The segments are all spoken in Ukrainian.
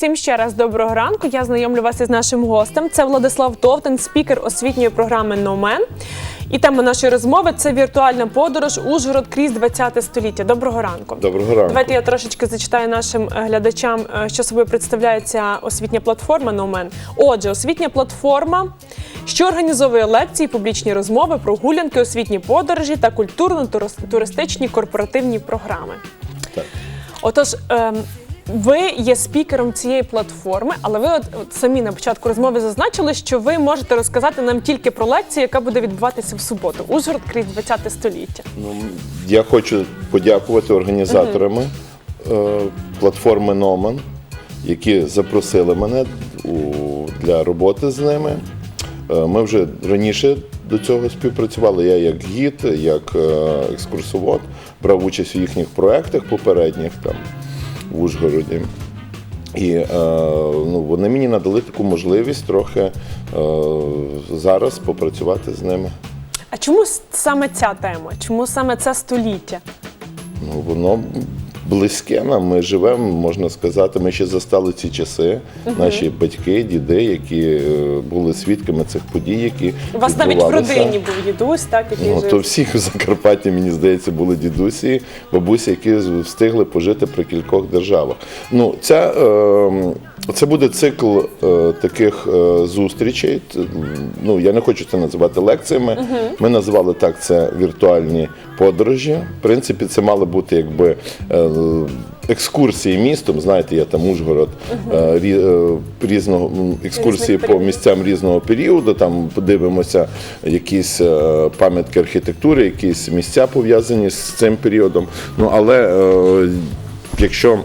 всім ще раз доброго ранку. Я знайомлю вас із нашим гостем. Це Владислав Товтин, спікер освітньої програми «Номен». І тема нашої розмови це віртуальна подорож Ужгород крізь 20 століття. Доброго ранку. Доброго ранку. Давайте я трошечки зачитаю нашим е, глядачам, е, що собою представляє ця освітня платформа «Номен». Отже, освітня платформа, що організовує лекції, публічні розмови, прогулянки, освітні подорожі та культурно-туристичні корпоративні програми. Так. Отож, ем, ви є спікером цієї платформи, але ви от, от самі на початку розмови зазначили, що ви можете розказати нам тільки про лекцію, яка буде відбуватися в суботу. Ужгород крізь 20 століття. Ну, я хочу подякувати організаторами е, платформи Номан, які запросили мене у, для роботи з ними. Е, ми вже раніше до цього співпрацювали. Я як гід, як е, екскурсовод брав участь у їхніх проєктах попередніх там в Ужгороді. І е, ну, вони мені надали таку можливість трохи е, зараз попрацювати з ними. А чому саме ця тема? Чому саме це століття? Ну, воно близьке нам. Ми живемо, можна сказати, ми ще застали ці часи. Наші батьки, діди, які е, були свідками цих подій, які У вас навіть в родині був дідусь, так який Ну, жив. то всіх в Закарпатті, мені здається, були дідусі, бабусі, які встигли пожити при кількох державах. Ну, ця, е, це буде цикл е, таких е, зустрічей. Ну, я не хочу це називати лекціями. Ми називали так це віртуальні подорожі. В принципі, це мали бути якби. Е, Екскурсії містом, знаєте, я там Ужгород, е, е, різного екскурсії по місцям різного періоду. Там подивимося якісь пам'ятки архітектури, якісь місця пов'язані з цим періодом. Ну але якщо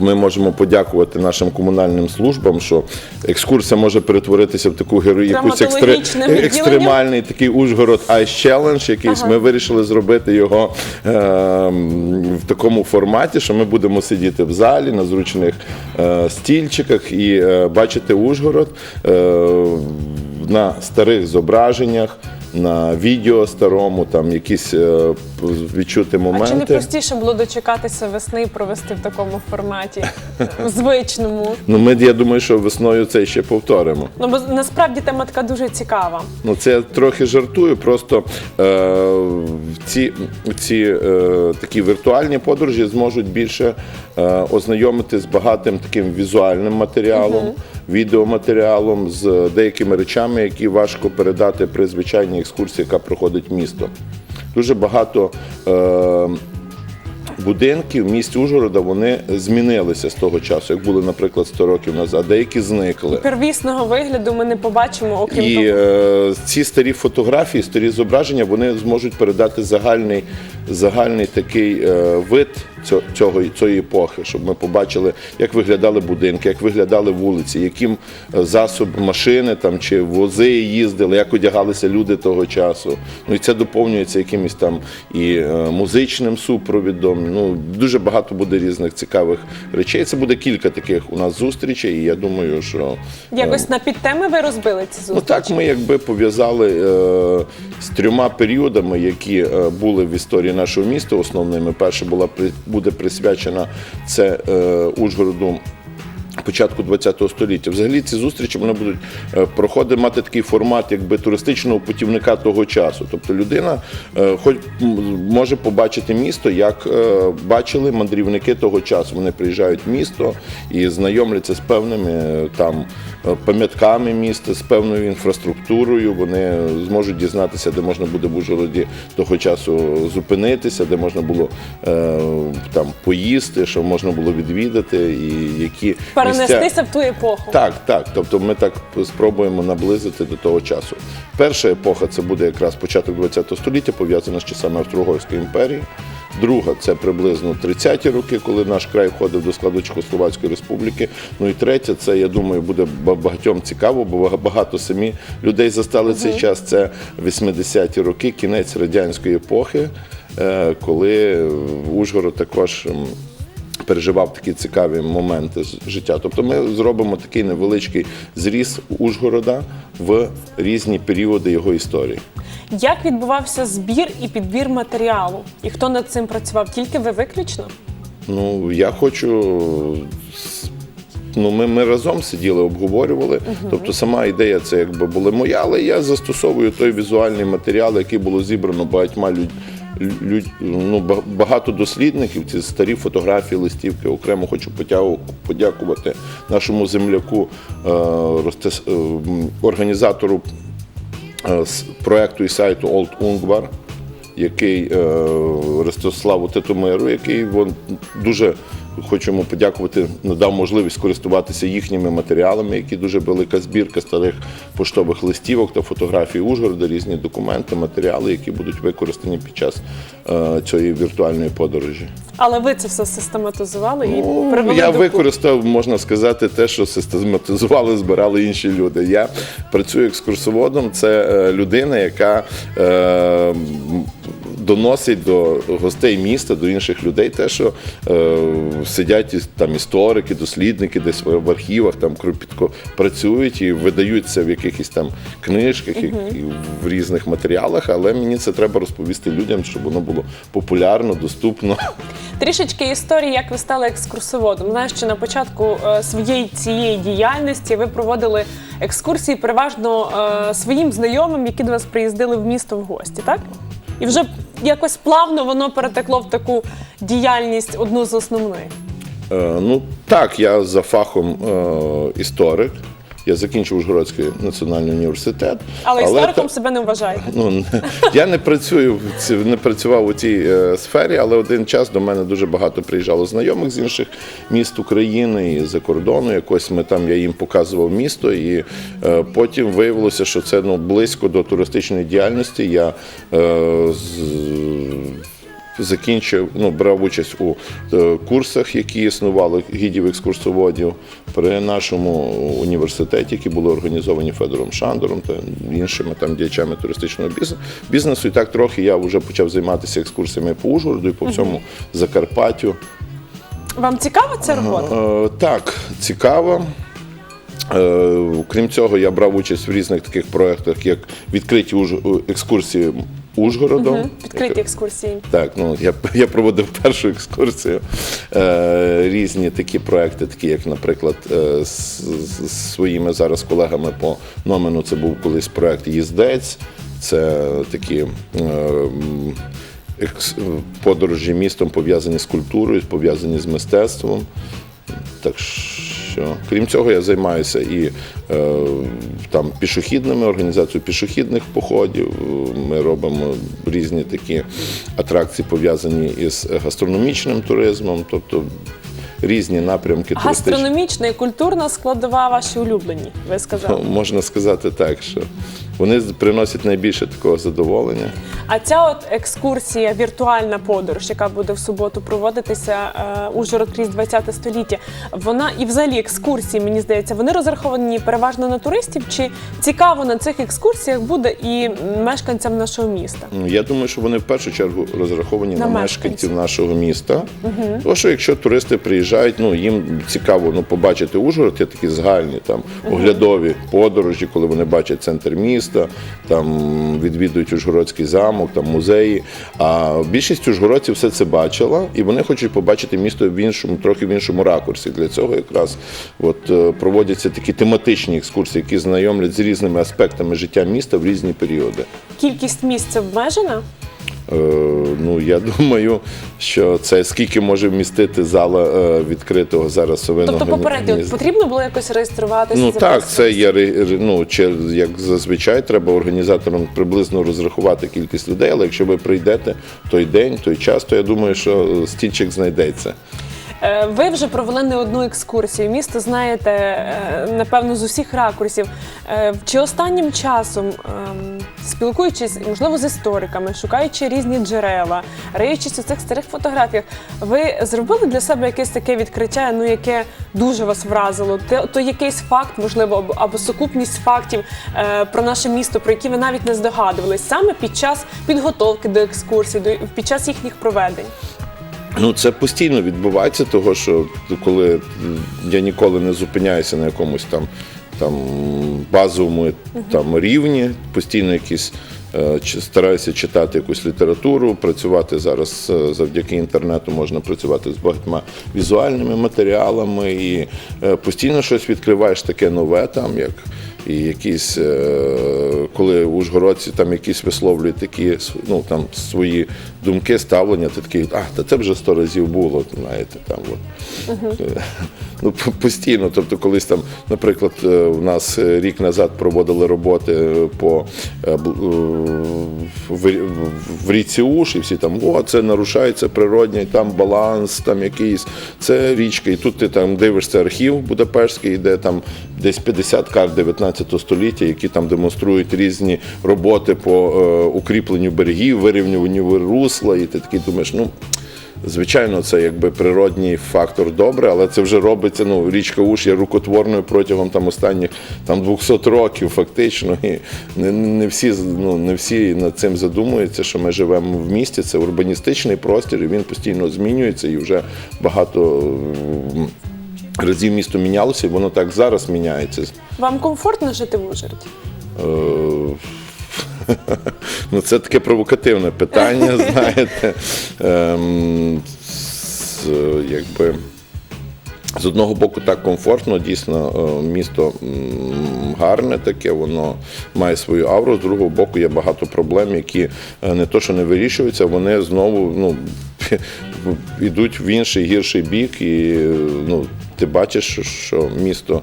ми можемо подякувати нашим комунальним службам, що екскурсія може перетворитися в таку герої, якусь. Відділення. екстремальний такий Ужгород Ice Challenge якийсь. Ми вирішили зробити його е, в такому форматі, що ми будемо сидіти в залі на зручних е, стільчиках і е, бачити Ужгород е, на старих зображеннях. На відео старому, там якісь е, відчути А чи не простіше було дочекатися весни і провести в такому форматі звичному? Ну, ми, я думаю, що весною це ще повторимо. Ну бо насправді тема така дуже цікава. Ну, це я трохи жартую. Просто е, ці, ці е, такі віртуальні подорожі зможуть більше е, ознайомити з багатим таким візуальним матеріалом, відеоматеріалом, з деякими речами, які важко передати при звичайній екскурсії, яка проходить місто. Дуже багато. Е, Будинки в місті Ужгорода вони змінилися з того часу, як були, наприклад, 100 років назад, деякі зникли. Первісного вигляду ми не побачимо, окрім І того. е, ці старі фотографії, старі зображення, вони зможуть передати загальний, загальний такий е, вид цього, цієї епохи, щоб ми побачили, як виглядали будинки, як виглядали вулиці, яким е, засоб машини там чи вози їздили, як одягалися люди того часу. Ну і це доповнюється якимось там і е, музичним супровідом. Ну дуже багато буде різних цікавих речей. Це буде кілька таких у нас зустрічей, і я думаю, що Якось на підтеми ви розбили ці зустрічі? Ну так, ми якби пов'язали з трьома періодами, які були в історії нашого міста. Основними перша була буде присвячена це е, Ужгороду. Початку ХХ століття. Взагалі ці зустрічі вони будуть е, проходити мати такий формат, якби туристичного путівника того часу. Тобто людина е, хоч може побачити місто, як бачили мандрівники того часу. Вони приїжджають в місто і знайомляться з певними там пам'ятками міста, з певною інфраструктурою. Вони зможуть дізнатися, де можна буде в Ужгороді того часу зупинитися, де можна було е, там поїсти, що можна було відвідати, і які місця- Перенестися в ту епоху. так, так. Тобто ми так спробуємо наблизити до того часу. Перша епоха це буде якраз початок ХХ століття, пов'язана з часами Австро-Угорської імперії. Друга це приблизно 30-ті роки, коли наш край входив до складу Чехословацької республіки. Ну і третя, це я думаю, буде ба- багатьом цікаво, бо багато самі людей застали цей час. Це 80-ті роки, кінець радянської епохи, е, коли Ужгород також. Переживав такі цікаві моменти з життя. Тобто ми зробимо такий невеличкий зріз Ужгорода в різні періоди його історії. Як відбувався збір і підбір матеріалу? І хто над цим працював? Тільки ви виключно? Ну, я хочу ну, ми, ми разом сиділи, обговорювали. Тобто сама ідея це якби була моя, але я застосовую той візуальний матеріал, який було зібрано багатьма людьми. Ну, багато дослідників, ці старі фотографії, листівки. Окремо хочу подякувати нашому земляку, е, е, організатору проєкту проекту і сайту Old Ungvar, який е, Ростиславу Титомиру, який вон, дуже хочемо подякувати, надав можливість користуватися їхніми матеріалами, які дуже велика збірка старих поштових листівок та фотографій Ужгорода, різні документи, матеріали, які будуть використані під час е, цієї віртуальної подорожі. Але ви це все систематизували і Ну, привели я до використав, можна сказати, те, що систематизували, збирали інші люди. Я працюю екскурсоводом. Це е, людина, яка е, доносить до гостей міста, до інших людей, те, що е, сидять там історики, дослідники, десь в архівах там кропітко працюють і видають це в якихось там книжках і, і в різних матеріалах. Але мені це треба розповісти людям, щоб воно було популярно, доступно. Трішечки історії, як ви стали екскурсоводом. Знаю, що на початку е, своєї цієї діяльності ви проводили екскурсії переважно е, своїм знайомим, які до вас приїздили в місто в гості, так? І вже якось плавно воно перетекло в таку діяльність одну з основних. Е, Ну так, я за фахом е, історик. Я закінчив Ужгородський національний університет. Але істориком та- себе не вважаєте. ну, я не працюю не працював у цій е, сфері, але один час до мене дуже багато приїжджало знайомих з інших міст України і за кордону. Якось ми там я їм показував місто, і е, потім виявилося, що це ну близько до туристичної діяльності. Я е, з, закінчив, ну, брав участь у е, курсах, які існували гідів екскурсоводів при нашому університеті, які були організовані Федором Шандором та іншими там діячами туристичного бізнесу. І так трохи я вже почав займатися екскурсіями по Ужгороду і по всьому Закарпаттю. Вам цікава ця робота? Е, так, цікаво. Е, крім цього, я брав участь в різних таких проєктах, як відкриті екскурсії Ужгородом. Відкриті екскурсії. Так, ну я, я проводив першу екскурсію. Е, різні такі проекти, такі як, наприклад, е, з, з своїми зараз колегами по Номену, це був колись проект Їздець. Це такі е, подорожі містом пов'язані з культурою, пов'язані з мистецтвом. Так що, крім цього, я займаюся і е, там пішохідними організацією пішохідних походів. Ми робимо різні такі атракції, пов'язані із гастрономічним туризмом, тобто різні напрямки. Гастрономічна і культурна складова ваші улюблені, ви сказали. Ну, Можна сказати так, що вони приносять найбільше такого задоволення. А ця от екскурсія, віртуальна подорож, яка буде в суботу проводитися е, Ужгород крізь 20 століття, вона і взагалі екскурсії, мені здається, вони розраховані переважно на туристів. Чи цікаво на цих екскурсіях буде і мешканцям нашого міста? Ну, Я думаю, що вони в першу чергу розраховані На на, мешканців. нашого міста. Тому що якщо туристи приїжджають, ну їм цікаво ну, побачити Ужгород, є такі загальні там оглядові подорожі, коли вони бачать центр міста, там відвідують Ужгородський замок, там музеї. А більшість ужгородців все це бачила, і вони хочуть побачити місто в іншому, трохи в іншому ракурсі. Для цього якраз от, е, проводяться такі тематичні екскурсії, які знайомлять з різними аспектами життя міста в різні періоди. Кількість місць обмежена. Е, ну я думаю, що це скільки може вмістити зала е, відкритого зараз совиного Тобто, попередньо гнізда. потрібно було якось реєструватися. Ну так, це є ну, чи, як зазвичай, треба організаторам приблизно розрахувати кількість людей, але якщо ви прийдете той день, той час, то я думаю, що е, стільчик знайдеться. Ви вже провели не одну екскурсію. Місто знаєте, напевно, з усіх ракурсів. Чи останнім часом, ем, спілкуючись, можливо, з істориками, шукаючи різні джерела, риючись у цих старих фотографіях, ви зробили для себе якесь таке відкриття, ну яке дуже вас вразило? Те- То якийсь факт, можливо, або сукупність фактів е, про наше місто, про які ви навіть не здогадувались, саме під час підготовки до екскурсій, до під час їхніх проведень. Ну, це постійно відбувається, того що коли я ніколи не зупиняюся на якомусь там, там базовому там, рівні, постійно якісь е, стараюся читати якусь літературу, працювати зараз е, завдяки інтернету можна працювати з багатьма візуальними матеріалами і е, постійно щось відкриваєш таке нове там, як і якісь, коли ужгородці там якісь висловлюють такі ну, там, свої думки, ставлення, ти такий, а, та це вже сто разів було, знаєте, там от. Е, Ну, постійно. Тобто, колись там, наприклад, е, у нас е, рік назад проводили роботи е, по в, річці Уш, і всі там, о, це нарушається природній там баланс, там якийсь, це річка. І тут ти там дивишся архів Будапештський, де там десь 50 карт 19 століття, які там демонструють різні роботи по укріпленню берегів, вирівнюванню русла, і ти такий думаєш, ну. Звичайно, це якби природній фактор добре, але це вже робиться. Ну, річка Уж є рукотворною протягом там останніх там 200 років, фактично. І не, не всі ну, не всі над цим задумуються, що ми живемо в місті. Це урбаністичний простір, і він постійно змінюється, і вже багато разів місто мінялося, і воно так зараз міняється. Вам комфортно жити в Ужгороді? Ну, це таке провокативне питання, знаєте. Ем, з, якби, з одного боку, так комфортно, дійсно, е, місто гарне таке, воно має свою ауру. З другого боку, є багато проблем, які е, не то, що не вирішуються, вони знову ну, йдуть в інший гірший бік, і ну, ти бачиш, що місто.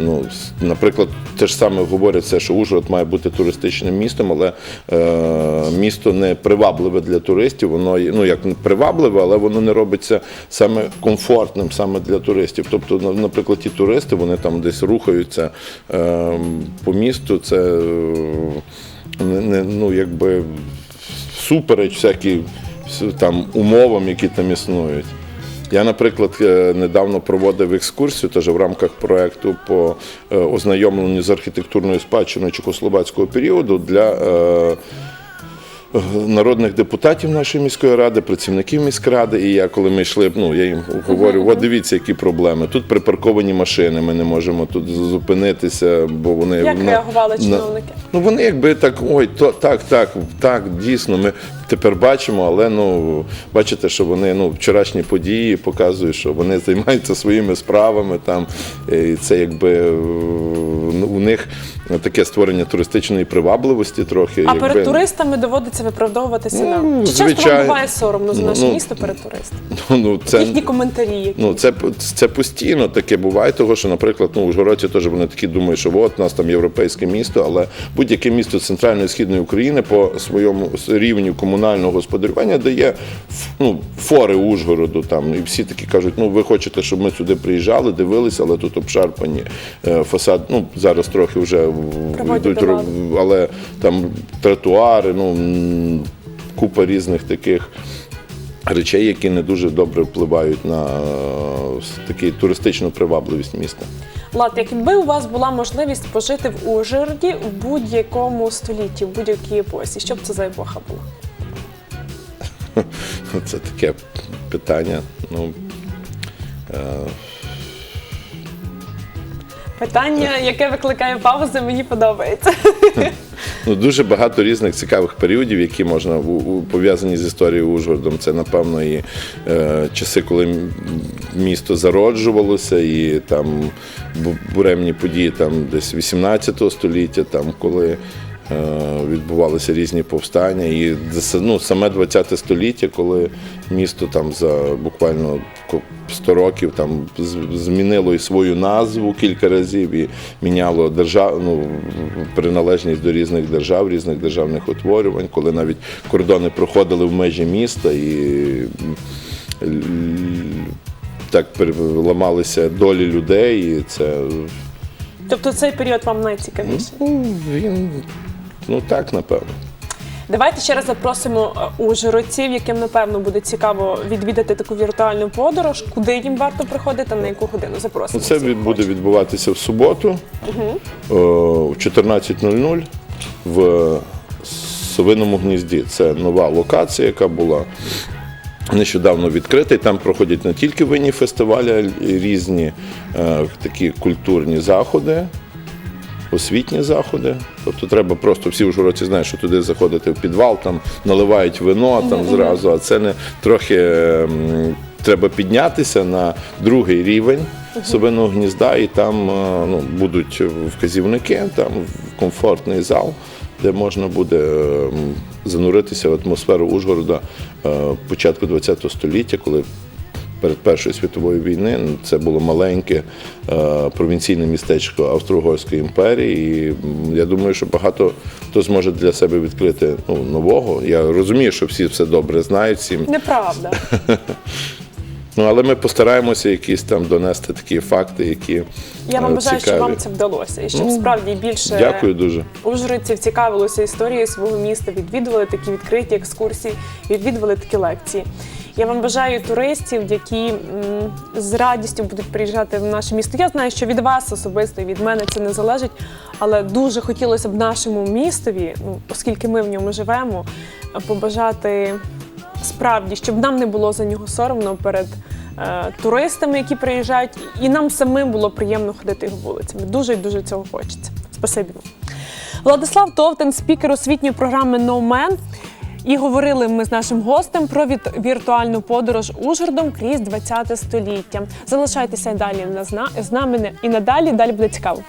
Ну, наприклад, те ж саме говорять, все, що Ужгород має бути туристичним містом, але е, місто не привабливе для туристів. Воно ну як привабливе, але воно не робиться саме комфортним саме для туристів. Тобто, наприклад, ті туристи вони там десь рухаються е, по місту. Це е, не, ну якби супереч всякі там умовам, які там існують. Я, наприклад, е, недавно проводив екскурсію теж в рамках проєкту по е, ознайомленню з архітектурною спадщиною чехословацького періоду для е, народних депутатів нашої міської ради, працівників міськради. І я, коли ми йшли, ну я їм говорю, от дивіться, які проблеми. Тут припарковані машини, ми не можемо тут зупинитися, бо вони Як на- реагували на- чиновники? Ну вони якби так, ой, то так, так, так, дійсно, ми тепер бачимо, але ну бачите, що вони ну вчорашні події показують, що вони займаються своїми справами там. І це якби у них таке створення туристичної привабливості трохи. А якби, перед туристами доводиться виправдовуватися нам. Ну, Чи часто вам буває соромно за Ну, наше ну, місто перед туристами? Ну, ну, це, Їхні коментарі. які? Ну, це, це постійно таке буває, того що, наприклад, ну, Ужгородці теж вони такі думають, що от у нас там європейське місто, але будь-яке місто центральної і східної України по своєму рівню комунального господарювання дає ф- ну, фори Ужгороду. Там, і всі такі кажуть, ну ви хочете, щоб ми сюди приїжджали, дивилися, але тут обшарпані е, фасад. Ну, зараз трохи вже в- йдуть, але там тротуари, ну купа різних таких речей, які не дуже добре впливають на е, таку туристичну привабливість міста. Влад, якби у вас була можливість пожити в Ужгороді в будь-якому столітті, в будь-якій епосі, що б це за епоха була? Це таке питання. Ну, е, Питання, яке викликає паузи, мені подобається. Ну, дуже багато різних цікавих періодів, які можна пов'язані з історією Ужгородом. Це, напевно, і е, часи, коли місто зароджувалося, і там буремні події там десь 18 століття, там коли. е, Відбувалися різні повстання, і ну, саме 20 століття, коли місто там за буквально 100 років там змінило і свою назву кілька разів і міняло держав, ну, приналежність до різних держав, різних державних утворювань, коли навіть кордони проходили в межі міста і так переламалися долі людей. І це Тобто цей період вам найцікавіший. ну, він ну так, напевно. Давайте ще раз запросимо е, ужгородців, яким напевно буде цікаво відвідати таку віртуальну подорож. Куди їм варто приходити, на яку годину Ну, запросимо? це всіх буде охочих. відбуватися в суботу о, в 14.00 в Совиному гнізді. Це нова локація, яка була нещодавно відкрита. Там проходять не тільки винні фестивалі, а й різні е, такі культурні заходи. Освітні заходи. Тобто треба просто всі в ужгородці знають, що туди заходити в підвал, там наливають вино там зразу, а це не трохи. ем, Треба піднятися на другий рівень совиного гнізда, і там е, ну, будуть вказівники, там комфортний зал, де можна буде ем, зануритися в атмосферу Ужгорода е, початку ХХ століття, коли перед Першою світовою війни це було маленьке е, провінційне містечко Австро-Угорської імперії. І я думаю, що багато хто зможе для себе відкрити ну, нового. Я розумію, що всі все добре знають всім. Неправда. Ну але ми постараємося якісь там донести такі факти, які Я вам е, бажаю, цікаві. щоб вам це вдалося, і щоб справді більше Дякую дуже. ужгородців цікавилося історією свого міста, відвідували такі відкриті екскурсії, відвідували такі лекції. Я вам бажаю туристів, які з радістю будуть приїжджати в наше місто. Я знаю, що від вас особисто і від мене це не залежить, але дуже хотілося б нашому містові, ну оскільки ми в ньому живемо, побажати справді, щоб нам не було за нього соромно перед е, туристами, які приїжджають, і нам самим було приємно ходити його вулицями. Дуже і дуже цього хочеться. Спасибі. Владислав Товтен, спікер освітньої програми No Man. І говорили ми з нашим гостем про віртуальну подорож Ужгородом крізь 20 століття. Залишайтеся далі на зна- з нами і надалі. Далі буде цікаво.